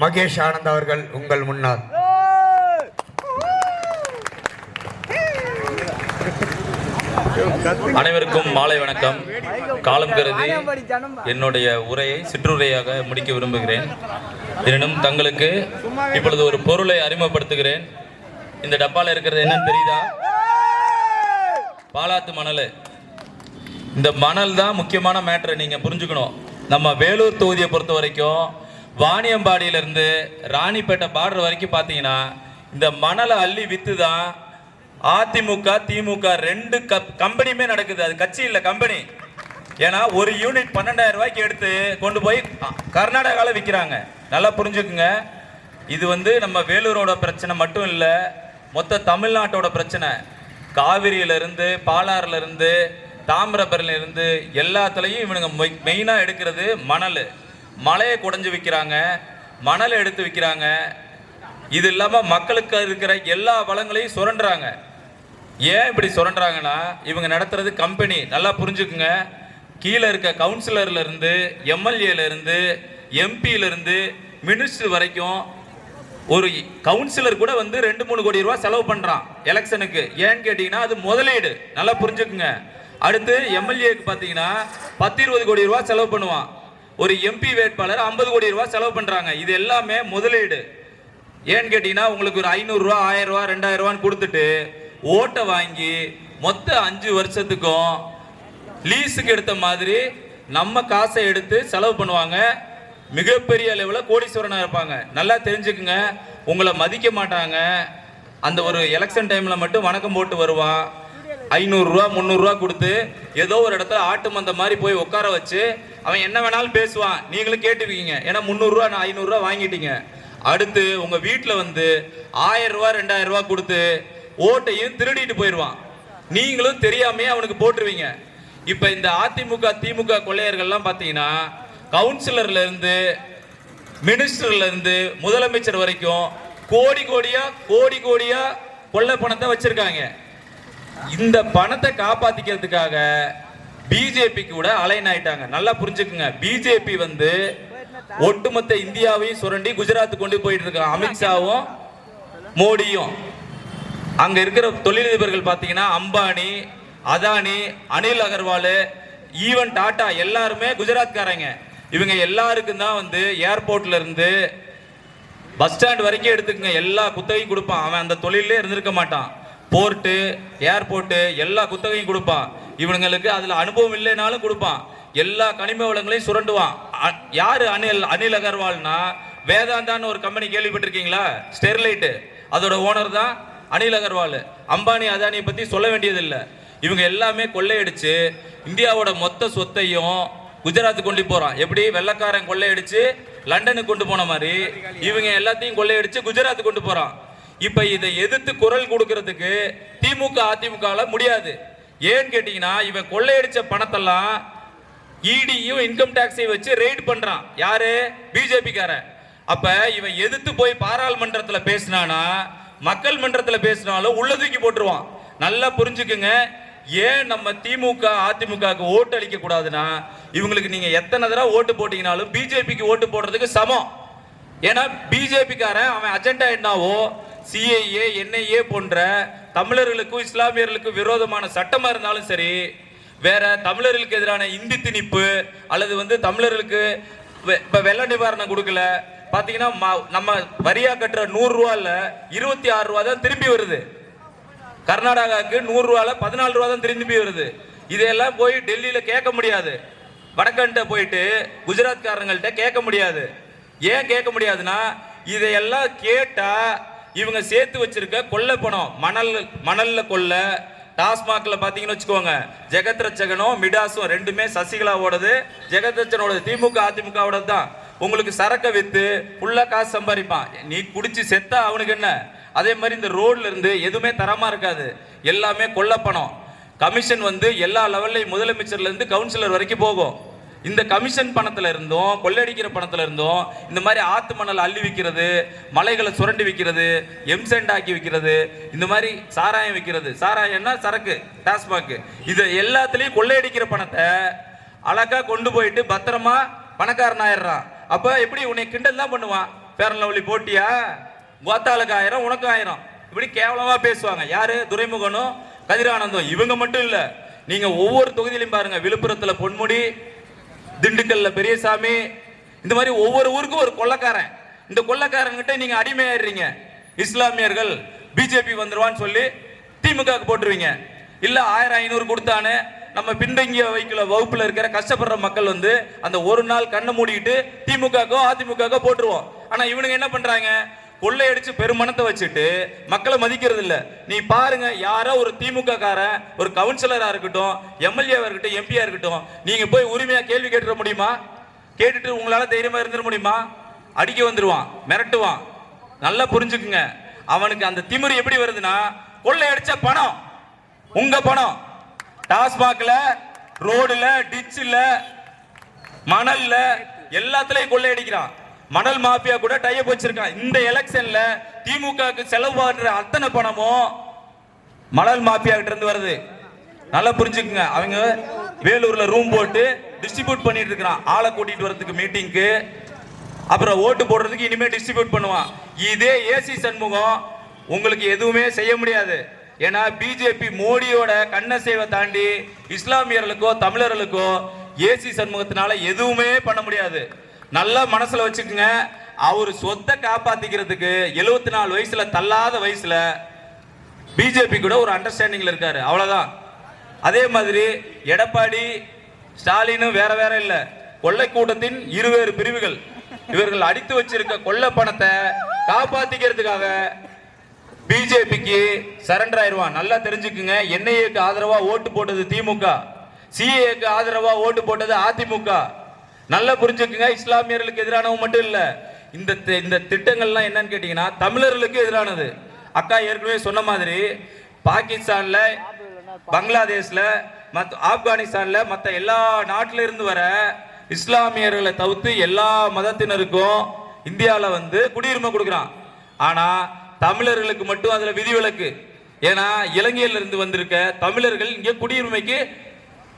மகேஷ் ஆனந்த் அவர்கள் உங்கள் முன்னால். அனைவருக்கும் மாலை வணக்கம். காலம் கருதி என்னுடைய உரையை சிற்றுரையாக முடிக்க விரும்புகிறேன். எனினும் தங்களுக்கு இப்பொழுது ஒரு பொருளை அறிமுகப்படுத்துகிறேன். இந்த டப்பால இருக்கிறது என்னன்னு தெரியுதா? பாலாத்து மணல். இந்த மணல் தான் முக்கியமான மேட்ரு நீங்க புரிஞ்சுக்கணும். நம்ம வேலூர் தொகுதியை பொறுத்த வரைக்கும் வாணியம்பாடியிலிருந்து ராணிப்பேட்டை பார்டர் வரைக்கும் பார்த்தீங்கன்னா இந்த மணலை அள்ளி விற்று தான் அதிமுக திமுக ரெண்டு க- கம்பெனியுமே நடக்குது. அது கட்சி இல்லை கம்பெனி ஏன்னா ஒரு யூனிட் பன்னெண்டாயிரம் ரூபாய்க்கு எடுத்து கொண்டு போய் கர்நாடகாவில் விற்கிறாங்க நல்லா புரிஞ்சுக்குங்க. இது வந்து நம்ம வேலூரோட பிரச்சனை மட்டும் இல்லை மொத்த தமிழ்நாட்டோட பிரச்சனை. காவிரியிலிருந்து பாலாறுலேருந்து தாமிரபரணிலிருந்து இருந்து இவனுங்க மெயினாக எடுக்கிறது மணல். மலையை குடைஞ்சு விற்கிறாங்க மணல் எடுத்து விற்கிறாங்க இது இல்லாமல் மக்களுக்கு இருக்கிற எல்லா வளங்களையும் சுரண்டுறாங்க. ஏன் இப்படி சுரண்டுறாங்கன்னா இவங்க நடத்துறது கம்பெனி நல்லா புரிஞ்சுக்குங்க. கீழே இருக்க கவுன்சிலர்லேருந்து எம்எல்ஏலேருந்து எம்பியிலேருந்து மினிஸ்டர் வரைக்கும் ஒரு கவுன்சிலர் கூட வந்து ரெண்டு மூணு கோடி ரூபா செலவு பண்ணுறான் எலெக்ஷனுக்கு ஏன்னு கேட்டிங்கன்னா அது முதலீடு. நல்லா புரிஞ்சுக்குங்க. அடுத்து எம்எல்ஏக்கு பார்த்தீங்கன்னா பத்து இருபது கோடி ரூபா செலவு பண்ணுவான். ஒரு எம்பி வேட்பாளர் ஐம்பது கோடி ரூபா செலவு பண்ணுறாங்க இது எல்லாமே முதலீடு. ஏன்னு கேட்டிங்கன்னா உங்களுக்கு ஒரு ஐநூறுரூவா ஆயிரம் ரூபா ரெண்டாயிரம் ரூபான்னு கொடுத்துட்டு ஓட்டை வாங்கி மொத்த அஞ்சு வருஷத்துக்கும் லீஸுக்கு எடுத்த மாதிரி நம்ம காசை எடுத்து செலவு பண்ணுவாங்க. மிகப்பெரிய அளவில் கோடீஸ்வரனாக இருப்பாங்க. நல்லா தெரிஞ்சுக்குங்க. உங்களை மதிக்க மாட்டாங்க. அந்த ஒரு எலெக்ஷன் டைமில் மட்டும் வணக்கம் போட்டு வருவான். ஐநூறுரூவா முந்நூறுரூவா கொடுத்து ஏதோ ஒரு இடத்துல ஆட்டு மந்த மாதிரி போய் உட்கார வச்சு அவன் என்ன வேணாலும் பேசுவான். நீங்களும் கேட்டுருக்கீங்க. ஏன்னா முந்நூறுரூவா நான் ஐநூறுரூவா வாங்கிட்டீங்க. அடுத்து உங்கள் வீட்டில் வந்து ஆயிரம் ரூபா ரெண்டாயிரம் ரூபா கொடுத்து ஓட்டையும் திருடிட்டு போயிடுவான் நீங்களும் தெரியாமையே அவனுக்கு போட்டுருவீங்க. இப்போ இந்த அதிமுக திமுக கொள்ளையர்கள்லாம் பார்த்தீங்கன்னா கவுன்சிலர்லேருந்து மினிஸ்டர்லேருந்து முதலமைச்சர் வரைக்கும் கோடி கோடியாக கோடி கோடியாக கொள்ளை பணத்தை வச்சுருக்காங்க. இந்த பணத்தை காப்பாத்திக்கிறதுக்காக பிஜேபி கூட அலைன் ஆயிட்டாங்க. நல்லா புரிஞ்சுக்குங்க. பிஜேபி வந்து ஒட்டுமொத்த இந்தியாவையும் சுரண்டி குஜராத் கொண்டு போயிட்டு இருக்கான் அமித்ஷாவும் மோடியும். அங்க இருக்கிற தொழிலதிபர்கள் பார்த்தீங்கன்னா அம்பானி அதானி அனில் அகர்வால் ஈவன் டாடா எல்லாருமே குஜராத்காரங்க. இவங்க எல்லாருக்கும் தான் வந்து ஏர்போர்ட்ல இருந்து பஸ் ஸ்டாண்ட் வரைக்கும் எடுத்துக்கங்க. எல்லா குத்தகையும் கொடுப்பான். அவன் அந்த தொழிலே இருந்திருக்க மாட்டான். போர்ட்டு ஏர்போர்ட்டு எல்லா குத்தகையும் கொடுப்பான். இவனுங்களுக்கு அதில் அனுபவம் இல்லைனாலும் கொடுப்பான். எல்லா கனிம வளங்களையும் சுரண்டுவான். அ- யாரு அனில் அனில் அகர்வால்னா வேதாந்தான்னு ஒரு கம்பெனி கேள்விப்பட்டிருக்கீங்களா? ஸ்டெர்லைட்டு. அதோட ஓனர் தான் அனில் அகர்வால். அம்பானி அதானியை பற்றி சொல்ல வேண்டியதில்லை. இவங்க எல்லாமே கொள்ளையடிச்சு இந்தியாவோட மொத்த சொத்தையும் குஜராத் கொண்டு போகிறான் எப்படி? வெள்ளக்காரன் கொள்ளையடிச்சு லண்டனுக்கு கொண்டு போன மாதிரி இவங்க எல்லாத்தையும் கொள்ளையடிச்சு குஜராத் கொண்டு போகிறான் இப்ப இதை எதிர்த்து குரல் கொடுக்கறதுக்கு திமுக அதிமுகல முடியாது. ஏன்னு கேட்டீங்கன்னா இவன் கொள்ளையடிச்ச பணத்தெல்லாம் இடியும் இன்கம் டாக்ஸையும் வச்சு ரெய்டு பண்றான். யாரு? பிஜேபிக்காரன் அப்போ அப்ப இவன் எதிர்த்து போய் பாராளுமன்றத்துல பேசினானா மக்கள் மன்றத்துல பேசினாலும் உள்ள தூக்கி போட்டுருவான். நல்லா புரிஞ்சுக்குங்க. ஏன் நம்ம திமுக அதிமுகவுக்கு ஓட்டு அளிக்க கூடாதுன்னா இவங்களுக்கு நீங்க எத்தனை தடவை ஓட்டு போட்டீங்கனாலும் பிஜேபிக்கு ஓட்டு போடுறதுக்கு சமம். ஏன்னா பிஜேபிக்காரன் அவன் அஜெண்டா என்னவோ சிஐஏ என்ஐஏ போன்ற தமிழர்களுக்கும் இஸ்லாமியர்களுக்கும் விரோதமான சட்டமாக இருந்தாலும் சரி வேற தமிழர்களுக்கு எதிரான இந்தி திணிப்பு அல்லது வந்து தமிழர்களுக்கு வெ- வெள்ள நிவாரணம் கொடுக்கல. பார்த்தீங்கன்னா நம்ம வரியா கட்டுற நூறுரூவாவில் இருபத்தி ஆறு ரூபா தான் திரும்பி வருது. கர்நாடகாவுக்கு நூறுரூவாவில் பதினாலு ரூபா தான் திரும்பி வருது. இதையெல்லாம் போய் டெல்லியில் கேட்க முடியாது. வடக்கன்ட்ட போயிட்டு குஜராத்காரங்கள்ட்ட கேட்க முடியாது. ஏன் கேட்க முடியாதுன்னா இதையெல்லாம் கேட்டால் இவங்க சேர்த்து வச்சிருக்க கொள்ளை பணம் மணல் மணல்ல கொல்ல டாஸ்மாக்ல பார்த்தீங்கன்னு வச்சுக்கோங்க. ஜெகத் ரட்சகனும் மிடாஸும் ரெண்டுமே சசிகலாவோடது ஜெகத்ரட்சனோடது திமுக அதிமுகவோடது தான் உங்களுக்கு சரக்கை விற்று ஃபுல்லாக காசு சம்பாதிப்பான். நீ குடிச்சு செத்தா அவனுக்கு என்ன? அதே மாதிரி இந்த ரோட்ல இருந்து எதுவுமே தரமா இருக்காது. எல்லாமே கொள்ள பணம். கமிஷன் வந்து எல்லா லெவல்லையும் முதலமைச்சர்ல இருந்து கவுன்சிலர் வரைக்கும் போகும். இந்த கமிஷன் பணத்தில் இருந்தும் கொள்ளையடிக்கிற பணத்தில் இருந்தும் இந்த மாதிரி ஆத்து மணல் அள்ளி விற்கிறது மலைகளை சுரண்டி விற்கிறது எம்சென்ட் ஆக்கி விற்கிறது இந்த மாதிரி சாராயம் விற்கிறது சாராயம்னா சரக்கு டாஸ்மாக் இது எல்லாத்துலேயும் கொள்ளையடிக்கிற பணத்தை அழகாக கொண்டு போயிட்டு பத்திரமா பணக்காரன் ஆயிடுறான். அப்போ எப்படி உன்னை கிண்டல் தான் பண்ணுவான்? பேரலவழி போட்டியா? கோத்தாளுக்கு ஆயிரம் உனக்கு ஆயிரம். இப்படி கேவலமாக பேசுவாங்க. யாரு? துரைமுகனும் கதிரானந்தம். இவங்க மட்டும் இல்லை நீங்கள் ஒவ்வொரு தொகுதியிலையும் பாருங்கள் விழுப்புரத்தில் பொன்முடி திண்டுக்கல்ல பெரியசாமி இந்த மாதிரி ஒவ்வொரு ஊருக்கும் ஒரு கொள்ளக்காரன். இந்த கொள்ளக்காரங்கிட்ட நீங்க அடிமையாடுறீங்க இஸ்லாமியர்கள் பிஜேபி வந்துருவான்னு சொல்லி திமுக போட்டுருவீங்க. இல்ல ஆயிரம் ஐநூறு கொடுத்தானே நம்ம பின்தங்கிய வைக்கல வகுப்புல இருக்கிற கஷ்டப்படுற மக்கள் வந்து அந்த ஒரு நாள் கண்ணை மூடிக்கிட்டு திமுகக்கோ அதிமுகக்கோ போட்டுருவோம். ஆனா இவனுங்க என்ன பண்றாங்க? கொள்ளையடிச்சு பெருமணத்தை வச்சுட்டு மக்களை மதிக்கிறது இல்ல நீ பாருங்க யாரோ ஒரு திமுக காரன் ஒரு கவுன்சிலரா இருக்கட்டும் எம்எல்ஏவா இருக்கட்டும் எம்பியா இருக்கட்டும் நீங்க போய் உரிமையா கேள்வி கேட்டுற முடியுமா? கேட்டுட்டு உங்களால தைரியமா இருந்துட முடியுமா? அடிக்க வந்துருவான் மிரட்டுவான். நல்லா புரிஞ்சுக்குங்க. அவனுக்கு அந்த திமிரு எப்படி வருதுன்னா கொள்ளையடிச்ச பணம். உங்க பணம். டாஸ்மாக்ல ரோடுல டிச்சில் மணல்ல எல்லாத்துலயும் கொள்ளையடிக்கிறான். மணல் மாஃபியா கூட டைப் வச்சிருக்கான். இந்த எலெக்ஷன்ல திமுகவுக்கு செலவு பண்ற அத்தனை பணமும் மணல் மாஃபியா கிட்ட இருந்து வருது. நல்லா புரிஞ்சுக்குங்க. அவங்க வேலூர்ல ரூம் போட்டு டிஸ்ட்ரிபியூட் பண்ணிட்டு இருக்கிறான். ஆளை கூட்டிட்டு வரதுக்கு மீட்டிங்க்கு அப்புறம் ஓட்டு போடுறதுக்கு இனிமே டிஸ்ட்ரிபியூட் பண்ணுவான். இதே ஏசி சண்முகம் உங்களுக்கு எதுவுமே செய்ய முடியாது. ஏன்னா பிஜேபி மோடியோட கண்ணசேவை தாண்டி இஸ்லாமியர்களுக்கோ தமிழர்களுக்கோ ஏசி சண்முகத்தினால எதுவுமே பண்ண முடியாது. நல்லா மனசுல வச்சுக்கோங்க. அவர் சொத்தை காப்பாத்திக்கிறதுக்கு எழுபத்தி நாலு வயசுல தள்ளாத வயசுல பிஜேபி கூட ஒரு அண்டர்ஸ்டாண்டிங்ல இருக்காரு. அவ்வளவுதான். அதே மாதிரி எடப்பாடி ஸ்டாலினும் வேற வேற இல்ல. கொள்ளை கூட்டத்தின் இருவேறு பிரிவுகள். இவர்கள் அடித்து வச்சிருக்க கொள்ள பணத்தை காப்பாத்திக்கிறதுக்காக பிஜேபிக்கு சரண்டர் ஆயிடுவான் நல்லா தெரிஞ்சுக்குங்க. என்ஐஏக்கு ஆதரவா ஓட்டு போட்டது திமுக சிஏக்கு ஆதரவா ஓட்டு போட்டது அதிமுக நல்லா புரிஞ்சுக்கங்க. இஸ்லாமியர்களுக்கு எதிரானவங்க மட்டும் இல்லை. இந்த இந்த திட்டங்கள்லாம் என்னன்னு கேட்டிங்கன்னா தமிழர்களுக்கு எதிரானது. அக்கா ஏற்கனவே சொன்ன மாதிரி பாகிஸ்தானில் பங்களாதேஷில் மத் ஆப்கானிஸ்தானில் மற்ற எல்லா நாட்டில இருந்து வர இஸ்லாமியர்களை தவிர்த்து எல்லா மதத்தினருக்கும் இந்தியாவில் வந்து குடியுரிமை கொடுக்குறான். ஆனால் தமிழர்களுக்கு மட்டும் அதில் விதிவிலக்கு. ஏன்னா இலங்கையிலிருந்து வந்திருக்க தமிழர்கள் இங்கே குடியுரிமைக்கு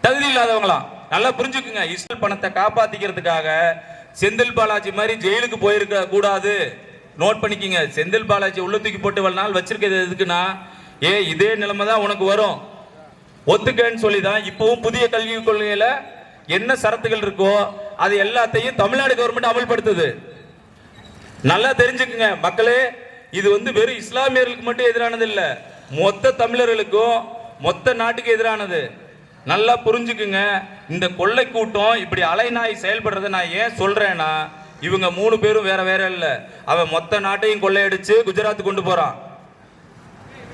தகுதி இல்லாதவங்களாம். நல்லா புரிஞ்சுக்குங்க. இஸ்ரேல் பணத்தை காப்பாத்திக்கிறதுக்காக செந்தில் பாலாஜி மாதிரி ஜெயிலுக்கு போயிருக்க கூடாது. நோட் பண்ணிக்கிங்க. செந்தில் பாலாஜி உள்ள தூக்கி போட்டு இவ்வளவு நாள் வச்சிருக்கிறது எதுக்குன்னா ஏ இதே நிலைமை தான் உனக்கு வரும். ஒத்துக்கன்னு சொல்லி தான் இப்பவும் புதிய கல்விக் கொள்கையில என்ன சரத்துகள் இருக்கோ அது எல்லாத்தையும் தமிழ்நாடு கவர்மெண்ட் அமல்படுத்துது. நல்லா தெரிஞ்சுக்குங்க. மக்களே இது வந்து வெறும் இஸ்லாமியர்களுக்கு மட்டும் எதிரானது இல்லை. மொத்த தமிழர்களுக்கும் மொத்த நாட்டுக்கு எதிரானது. நல்லா புரிஞ்சுக்குங்க. இந்த கொள்ளை கூட்டம் இப்படி அலைநாய் செயல்படுறதை நான் ஏன் சொல்கிறேன்னா இவங்க மூணு பேரும் வேற வேற இல்லை. அவன் மொத்த நாட்டையும் கொள்ளையடிச்சு குஜராத் கொண்டு போறான்.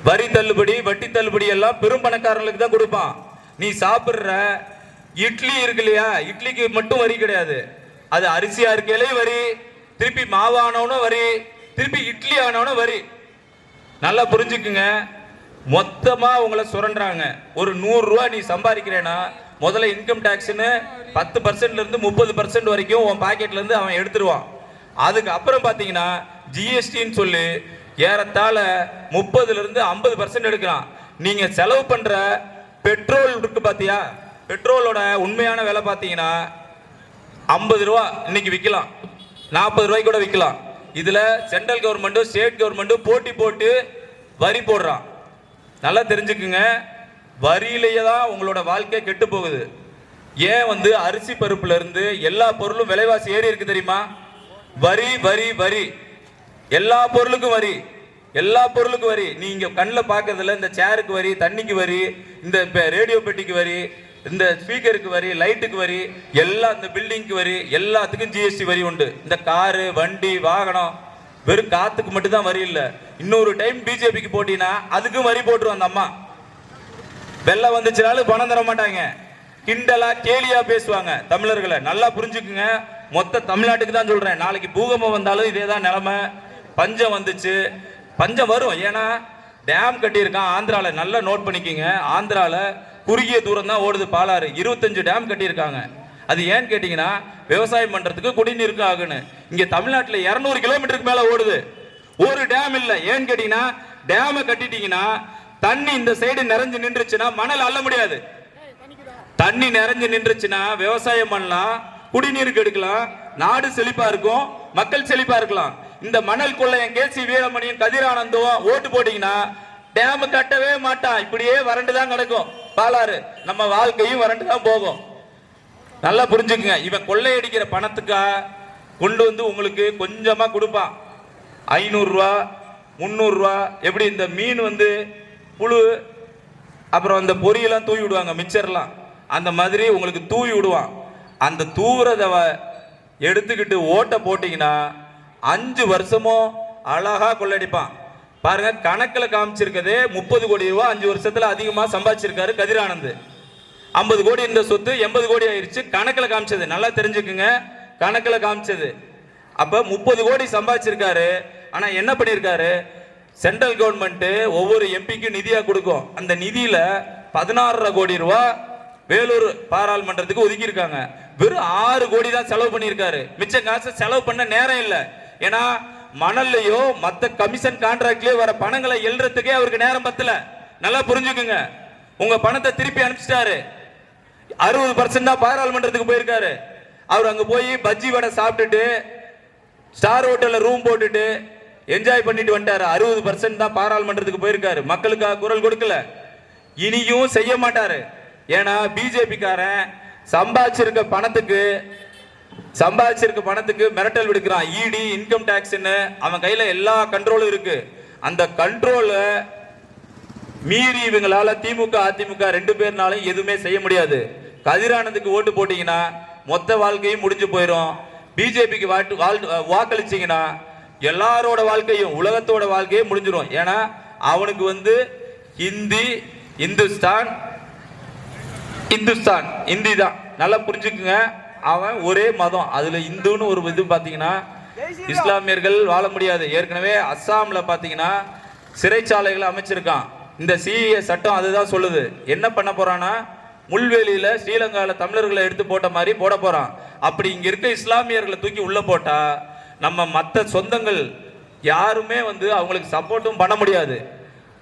வரி தள்ளுபடி வட்டி தள்ளுபடி எல்லாம் பெரும் பணக்காரர்களுக்கு தான் கொடுப்பான். நீ சாப்பிட்ற இட்லி இருக்கு இல்லையா? இட்லிக்கு மட்டும் வரி கிடையாது. அது அரிசியா இருக்கையிலே வரி திருப்பி மாவு ஆனவனும் வரி திருப்பி இட்லி ஆனவனும் வரி. நல்லா புரிஞ்சுக்குங்க. மொத்தமாக உங்களை சுரண்டுறாங்க. ஒரு நூறுரூவா நீ சம்பாதிக்கிறேன்னா முதல்ல இன்கம் டேக்ஸ்னு பத்து பர்சன்ட்லேருந்து முப்பது பர்சன்ட் வரைக்கும் உன் பாக்கெட்லேருந்து அவன் எடுத்துருவான். அதுக்கு அப்புறம் ஜிஎஸ்டின்னு சொல்லி ஏறத்தாழ முப்பதுலேருந்து ஐம்பது பர்சன்ட் எடுக்கிறான் நீங்கள் செலவு பண்ணுற பெட்ரோல் இருக்கு பார்த்தியா பெட்ரோலோட உண்மையான விலை பார்த்தீங்கன்னா ஐம்பது ரூபா இன்னைக்கு விற்கலாம் நாற்பது ரூபாய்க்கு கூட விற்கலாம் இதில் சென்ட்ரல் கவர்மெண்ட்டும் ஸ்டேட் கவர்மெண்ட்டும் போட்டி போட்டு வரி போடுறான். நல்லா தெரிஞ்சுக்குங்க. வரியிலேயே தான் உங்களோட வாழ்க்கை கெட்டு போகுது. ஏன் வந்து அரிசி பருப்புல இருந்து எல்லா பொருளும் விலைவாசி ஏறி இருக்கு தெரியுமா? வரி வரி வரி. எல்லா பொருளுக்கும் வரி. எல்லா பொருளுக்கும் வரி. நீங்கள் கண்ணில் பார்க்கறதுல இந்த சேருக்கு வரி தண்ணிக்கு வரி இந்த ரேடியோ பெட்டிக்கு வரி இந்த ஸ்பீக்கருக்கு வரி லைட்டுக்கு வரி எல்லா இந்த பில்டிங்க்கு வரி எல்லாத்துக்கும் ஜிஎஸ்டி வரி உண்டு. இந்த காரு வண்டி வாகனம் வெறும் காத்துக்கு மட்டும் தான் வரி இல்லை. இன்னொரு டைம் பிஜேபிக்கு போட்டினா அதுக்கும் வரி போட்டுரும் அந்த அம்மா. வெள்ளம் வந்துச்சுனாலும் பணம் தர மாட்டாங்க. கிண்டலா கேலியா பேசுவாங்க தமிழர்களை. நல்லா புரிஞ்சுக்குங்க. மொத்த தமிழ்நாட்டுக்கு தான் சொல்றேன். நாளைக்கு பூகம்பம் வந்தாலும் இதே தான் நிலமை. பஞ்சம் வந்துச்சு. பஞ்சம் வரும். ஏன்னா டேம் கட்டியிருக்கான் ஆந்திராவில் நல்லா நோட் பண்ணிக்கோங்க. ஆந்திராவில் குறுகிய தூரம் தான் ஓடுது பாலாறு. இருபத்தஞ்சு டேம் கட்டியிருக்காங்க. அது ஏன்னு கேட்டிங்கன்னா விவசாயம் பண்றதுக்கு குடிநீருக்கு ஆகணும் இங்க தமிழ்நாட்டில் இருநூறு கிலோமீட்டருக்கு மேல ஓடுது. ஒரு டேம் இல்ல. ஏன்னு கேட்டீங்கன்னா டேமை கட்டிட்டீங்கன்னா தண்ணி இந்த சைடு நிறைஞ்சு நின்றுச்சுன்னா மணல் அள்ள முடியாது. தண்ணி நிறைஞ்சு நின்றுச்சுன்னா விவசாயம் பண்ணலாம் குடிநீருக்கு எடுக்கலாம் நாடு செழிப்பா இருக்கும் மக்கள் செழிப்பா இருக்கலாம். இந்த மணல் கொள்ளையன் கேசி வீரமணியும் கதிரானந்தும் ஓட்டு போட்டீங்கன்னா டேம் கட்டவே மாட்டான். இப்படியே வறண்டு தான் கிடக்கும். பாலாறு. நம்ம வாழ்க்கையும் வறண்டு தான் போகும். நல்லா புரிஞ்சுக்குங்க. இவன் கொள்ளையடிக்கிற பணத்துக்கா கொண்டு வந்து உங்களுக்கு கொஞ்சமாக கொடுப்பான். ஐநூறுரூவா முந்நூறுரூவா எப்படி இந்த மீன் வந்து புழு அப்புறம் அந்த பொரியெல்லாம் தூவி விடுவாங்க மிச்சர்லாம். அந்த மாதிரி உங்களுக்கு தூவி விடுவான். அந்த தூவுறத எடுத்துக்கிட்டு ஓட்டை போட்டிங்கன்னா அஞ்சு வருஷமும் அழகா கொள்ளடிப்பான் பாருங்க கணக்கில் காமிச்சிருக்கதே முப்பது கோடி ரூபா அஞ்சு வருஷத்தில் அதிகமாக சம்பாதிச்சிருக்காரு கதிரானந்த். ஐம்பது கோடி இருந்த சொத்து எண்பது கோடி ஆயிடுச்சு கணக்கில் காமிச்சது. நல்லா தெரிஞ்சுக்குங்க. கணக்கில் காமிச்சது. அப்போ முப்பது கோடி சம்பாதிச்சிருக்காரு. ஆனால் என்ன பண்ணியிருக்காரு சென்ட்ரல் கவர்மெண்ட்டு ஒவ்வொரு எம்பிக்கும் நிதியாக கொடுக்கும். அந்த நிதியில் பதினாறரை கோடி ரூபா வேலூர் பாராளுமன்றத்துக்கு ஒதுக்கியிருக்காங்க. வெறும் ஆறு கோடி தான் செலவு பண்ணியிருக்காரு. மிச்ச காசு செலவு பண்ண நேரம் இல்லை. ஏன்னா மணல்லையோ மற்ற கமிஷன் கான்ட்ராக்ட்லயோ வர பணங்களை எழுறதுக்கே அவருக்கு நேரம் பத்தல. நல்லா புரிஞ்சுக்குங்க. உங்க பணத்தை திருப்பி அனுப்பிச்சிட்டாரு. அறுபது பர்சன்ட் தான் பாராளுமன்றத்துக்கு போயிருக்காரு. அவர் அங்கே போய் பஜ்ஜி வடை சாப்பிட்டுட்டு ஸ்டார் ஹோட்டலில் ரூம் போட்டுட்டு என்ஜாய் பண்ணிட்டு வந்துட்டாரு. அறுபது பர்சன்ட் தான் பாராளுமன்றத்துக்கு போயிருக்காரு. மக்களுக்காக குரல் கொடுக்கல. இனியும் செய்ய மாட்டாரு. ஏன்னா பிஜேபிக்காரன் சம்பாதிச்சிருக்க பணத்துக்கு சம்பாதிச்சிருக்க பணத்துக்கு மிரட்டல் விடுக்கிறான். இடி இன்கம் டேக்ஸ்ன்னு அவன் கையில எல்லா கண்ட்ரோலும் இருக்கு. அந்த கண்ட்ரோலை மீறி இவங்களால திமுக அதிமுக ரெண்டு பேர்னாலும் எதுவுமே செய்ய முடியாது. கதிரானந்துக்கு ஓட்டு போட்டீங்கன்னா மொத்த வாழ்க்கையும் முடிஞ்சு போயிடும் பிஜேபிக்கு வாட்டு வாக்களிச்சீங்கன்னா எல்லாரோட வாழ்க்கையும் உலகத்தோட வாழ்க்கையும் முடிஞ்சிடும் ஏன்னா அவனுக்கு வந்து ஹிந்தி இந்துஸ்தான் இந்துஸ்தான் இந்தி தான். நல்லா புரிஞ்சுக்குங்க. அவன் ஒரே மதம். அதுல இந்துன்னு ஒரு இது பாத்தீங்கன்னா இஸ்லாமியர்கள் வாழ முடியாது. ஏற்கனவே அஸ்ஸாம்ல பாத்தீங்கன்னா சிறைச்சாலைகளை அமைச்சிருக்கான். இந்த சிஏ சட்டம் அதுதான் சொல்லுது. என்ன பண்ண போறான்னா முள்வேலியில ஸ்ரீலங்கால தமிழர்களை எடுத்து போட்ட மாதிரி போட போறான். அப்படி இங்க இருக்க இஸ்லாமியர்களை தூக்கி உள்ள போட்டா நம்ம மற்ற சொந்தங்கள் யாருமே வந்து அவங்களுக்கு சப்போர்ட்டும் பண்ண முடியாது.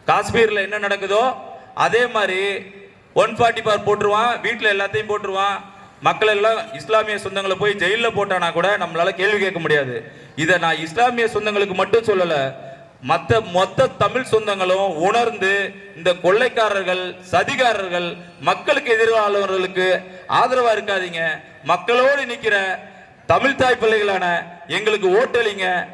காஷ்மீரில் என்ன நடக்குதோ அதே மாதிரி ஒன் ஃபார்ட்டி பார் போட்டுருவான் வீட்டில் எல்லாத்தையும் போட்டுருவான். மக்கள் எல்லாம் இஸ்லாமிய சொந்தங்களை போய் ஜெயிலில் போட்டானா கூட நம்மளால கேள்வி கேட்க முடியாது. இதை நான் இஸ்லாமிய சொந்தங்களுக்கு மட்டும் சொல்லலை மற்ற மொத்த தமிழ் சொந்தங்களும் உணர்ந்து இந்த கொள்ளைக்காரர்கள் சதிகாரர்கள் மக்களுக்கு எதிராளர்களுக்கு ஆதரவா இருக்காதீங்க. மக்களோடு நிற்கிற தமிழ் தாய் பிள்ளைகளான எங்களுக்கு ஓட்டளிங்க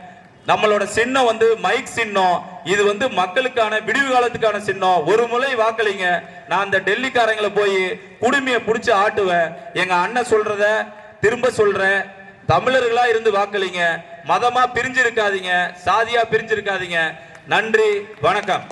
நம்மளோட சின்னம் வந்து மைக் சின்னம். இது வந்து மக்களுக்கான விடிவு காலத்துக்கான சின்னம். ஒரு முறை வாக்களிங்க. நான் அந்த டெல்லிக்காரங்களை போய் குடுமையை பிடிச்சி ஆட்டுவேன். எங்க அண்ணன் சொல்றத திரும்ப சொல்றேன். தமிழர்களா இருந்து வாக்களிங்க. மதமா பிரிஞ்சிருக்காதீங்க சாதியா பிரிஞ்சிருக்காதீங்க. நன்றி வணக்கம்.